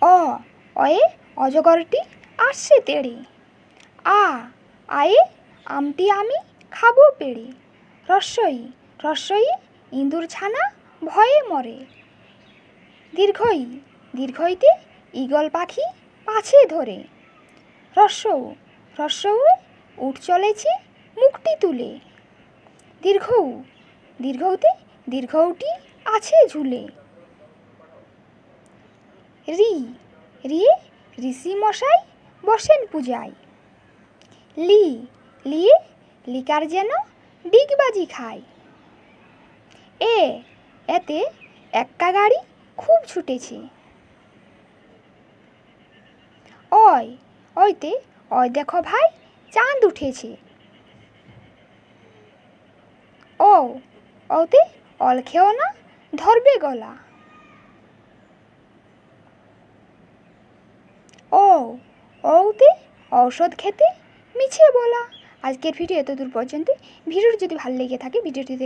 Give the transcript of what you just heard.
অ, অয়ে অজগরটি আসছে তেড়ে। আ, আয়ে আমটি আমি খাব পেড়ে। রস্যই রস্যই ইঁদুর ছানা ভয়ে মরে। দীর্ঘই, দীর্ঘইতে ঈগল পাখি পাছে ধরে। রস্যৌ রস্যৌ উঠ চলেছে মুখটি তুলে। দীর্ঘৌ দীর্ঘৌতে দীর্ঘৌটি আছে ঝুলে। রি রি, ঋষি মশাই বসেন পূজায়। লি লিয়ে লিকার যেন ডিগবাজি খায়। এ, এতে এক্কা গাড়ি খুব ছুটেছে। অয়, অয়তে, অয় দেখো ভাই, চাঁদ উঠেছে। ও ওতে অল খেও না, ধরবে গলা। ওতে ঔষধ খেতে, মিছে বলা। আজকের ভিডিও এতদূর পর্যন্ত। ভিডিওটি যদি ভালো লেগে থাকে, ভিডিওটিতে